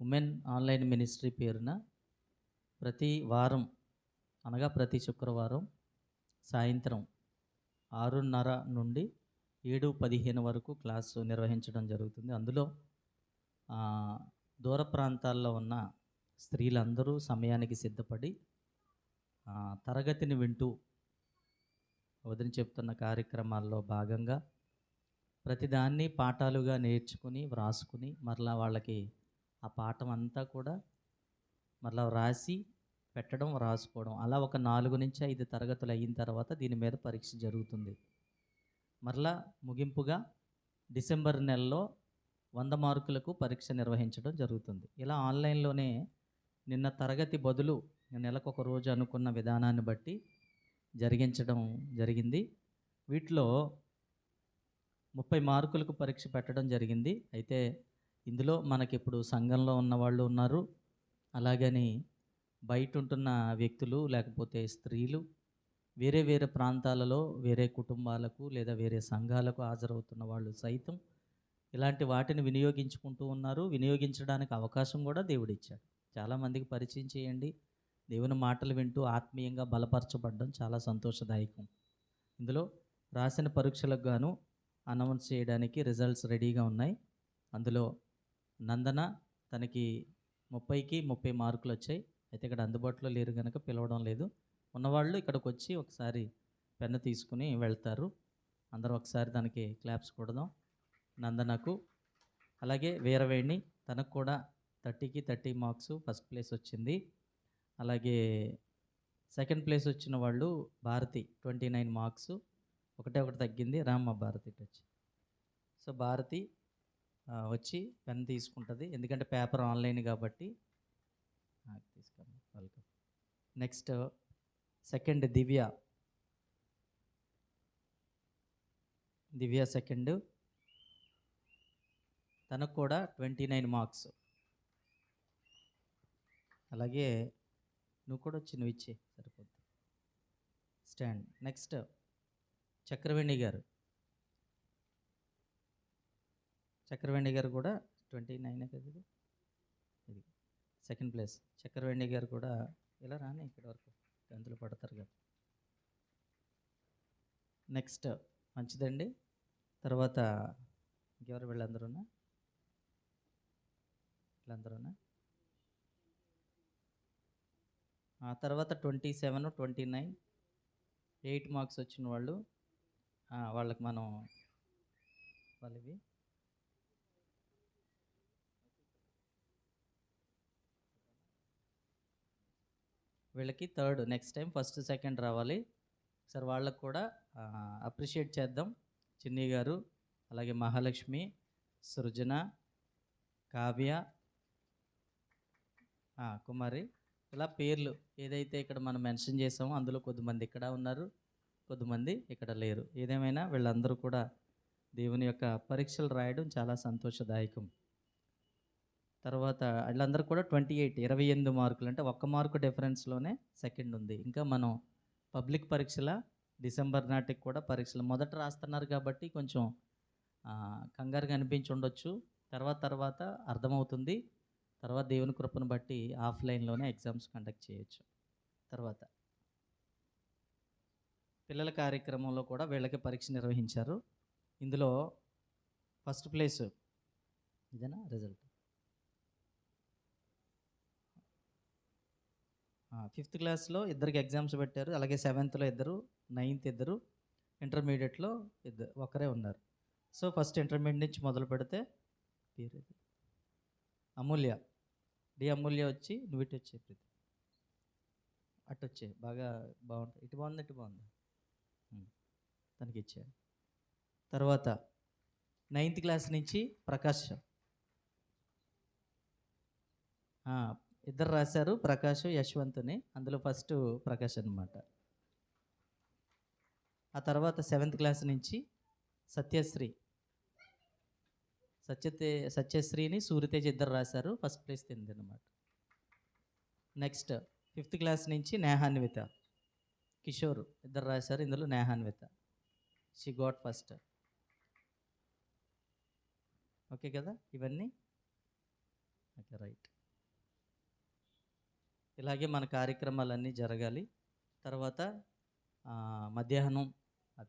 Women online ministry పేరున ప్రతి వారం అనగా ప్రతి శుక్రవారం సాయంత్రం ఆరున్నర నుండి ఏడు పదిహేను వరకు క్లాసు నిర్వహించడం జరుగుతుంది. అందులో దూర ప్రాంతాల్లో ఉన్న స్త్రీలందరూ సమయానికి సిద్ధపడి తరగతిని వింటూ వదిన చెప్తున్న కార్యక్రమాల్లో భాగంగా ప్రతిదాన్ని పాఠాలుగా నేర్చుకుని వ్రాసుకుని మరలా వాళ్ళకి ఆ పాఠం అంతా కూడా మరలా వ్రాసి పెట్టడం రాసుకోవడం అలా ఒక నాలుగు నుంచి ఐదు తరగతులు అయిన తర్వాత దీని మీద పరీక్ష జరుగుతుంది. మరలా ముగింపుగా డిసెంబర్ నెలలో వంద మార్కులకు పరీక్ష నిర్వహించడం జరుగుతుంది. ఇలా ఆన్లైన్లోనే నిన్న తరగతి బదులు నెలకు ఒక రోజు అనుకున్న విధానాన్ని బట్టి జరిగించడం జరిగింది. వీటిలో ముప్పై మార్కులకు పరీక్ష పెట్టడం జరిగింది. అయితే ఇందులో మనకి ఇప్పుడు సంఘంలో ఉన్న వాళ్ళు ఉన్నారు. అలాగని బయట ఉంటున్న వ్యక్తులు లేకపోతే స్త్రీలు వేరే వేరే ప్రాంతాలలో వేరే కుటుంబాలకు లేదా వేరే సంఘాలకు హాజరవుతున్న వాళ్ళు సైతం ఇలాంటి వాటిని వినియోగించుకుంటూ ఉన్నారు. వినియోగించడానికి అవకాశం కూడా దేవుడు ఇచ్చాడు చాలామందికి పరిచయం చేయండి. దేవుని మాటలు వింటూ ఆత్మీయంగా బలపరచబడడం చాలా సంతోషదాయకం. ఇందులో రాసిన పరీక్షలకు గాను అనౌన్స్ చేయడానికి రిజల్ట్స్ రెడీగా ఉన్నాయి. అందులో నందన తనకి ముప్పైకి ముప్పై మార్కులు వచ్చాయి అయితే ఇక్కడ అందుబాటులో లేరు కనుక పిలవడం లేదు. ఉన్నవాళ్ళు ఇక్కడికి వచ్చి ఒకసారి పెన్ను తీసుకుని వెళ్తారు. అందరూ ఒకసారి దానికి క్లాప్స్ కొడదాం. నందనకు అలాగే వీరవేణి తనకు కూడా థర్టీకి థర్టీ మార్క్స్ ఫస్ట్ ప్లేస్ వచ్చింది. అలాగే సెకండ్ ప్లేస్ వచ్చిన వాళ్ళు భారతి ట్వంటీ నైన్ మార్క్స్. ఒకటే ఒకటి తగ్గింది. రామ్మ భారతి వచ్చి సో భారతి వచ్చి పెన్ తీసుకుంటుంది. ఎందుకంటే పేపర్ ఆన్లైన్ కాబట్టి. తీసుకోండి welcome. Next second Divya. Divya second. తనకు కూడా ట్వంటీ నైన్ మార్క్స్. అలాగే నువ్వు కూడా వచ్చి నువ్వు ఇచ్చే సరిపోద్ది. స్టాండ్. నెక్స్ట్ చక్రవేణి గారు. చక్రవేణి గారు కూడా ట్వంటీ నైన్ కదా ఇది? Second place. చక్రవేణి గారు కూడా ఇలా రాని ఇక్కడ వరకు. గంతులు పడతారు కదా. నెక్స్ట్ మంచిదండి. తర్వాత ఇంకెవరు వీళ్ళందరూనా? వీళ్ళందరూనా? ఆ తర్వాత twenty seven twenty nine. Eight marks వచ్చిన వాళ్ళు వాళ్ళకి మనం వాళ్ళవి వీళ్ళకి third next time first second రావాలి. సార్ వాళ్ళకు కూడా అప్రిషియేట్ చేద్దాం. చిన్ని గారు అలాగే మహాలక్ష్మి సృజన కావ్య కుమారి ఇలా పేర్లు ఏదైతే ఇక్కడ మనం మెన్షన్ చేసామో అందులో కొద్దిమంది ఇక్కడ ఉన్నారు కొద్దిమంది ఇక్కడ లేరు. ఏదేమైనా వీళ్ళందరూ కూడా దేవుని యొక్క పరీక్షలు రాయడం చాలా సంతోషదాయకం. తర్వాత వాళ్ళందరూ కూడా ట్వంటీ ఎయిట్ ఇరవై ఎనిమిది మార్కులు. అంటే ఒక్క మార్కు డిఫరెన్స్లోనే సెకండ్ ఉంది. ఇంకా మనం పబ్లిక్ పరీక్షల డిసెంబర్ నాటికి కూడా పరీక్షలు మొదట రాస్తున్నారు కాబట్టి కొంచెం కంగారుగా అనిపించి ఉండొచ్చు తర్వాత తర్వాత అర్థమవుతుంది. తర్వాత దేవుని కృపను బట్టి ఆఫ్లైన్లోనే ఎగ్జామ్స్ కండక్ట్ చేయొచ్చు. తర్వాత పిల్లల కార్యక్రమంలో కూడా వీళ్ళకి పరీక్ష నిర్వహించారు. ఇందులో ఫస్ట్ ప్లేస్ ఇదేనా? రిజల్ట్. ఫిఫ్త్ క్లాస్లో ఇద్దరికి ఎగ్జామ్స్ పెట్టారు. అలాగే సెవెంత్లో ఇద్దరు నైన్త్ ఇద్దరు ఇంటర్మీడియట్లో ఇద్దరు ఒకరే ఉన్నారు. సో ఫస్ట్ ఇంటర్మీడియట్ నుంచి మొదలు పెడితే పేరు అమూల్య. డి అమూల్య వచ్చి నువ్వు ఇటు వచ్చే ప్రీతి. అటు వచ్చే బాగా బాగుంటుంది ఇటు బాగుంది ఇటు బాగుంది? తనకి ఇచ్చాను తర్వాత నైన్త్ క్లాస్ నుంచి ప్రకాష్ ఇద్దరు రాశారు ప్రకాష్ యశ్వంత్ని. అందులో ఫస్ట్ ప్రకాష్ అన్నమాట. ఆ తర్వాత సెవెంత్ క్లాస్ నుంచి సత్యశ్రీ. సత్యతే సత్యశ్రీని సూర్యతేజ్ ఇద్దరు రాశారు ఫస్ట్ ప్లేస్ తింది అనమాట నెక్స్ట్ ఫిఫ్త్ క్లాస్ నుంచి నేహాన్విత. కిషోర్ ఇద్దరు రాశారు ఇందులో Nehanvitha. She got first. Okay కదా ఇవన్నీ? Okay right. ఇలాగే మన కార్యక్రమాలన్నీ జరగాలి. తర్వాత మధ్యాహ్నం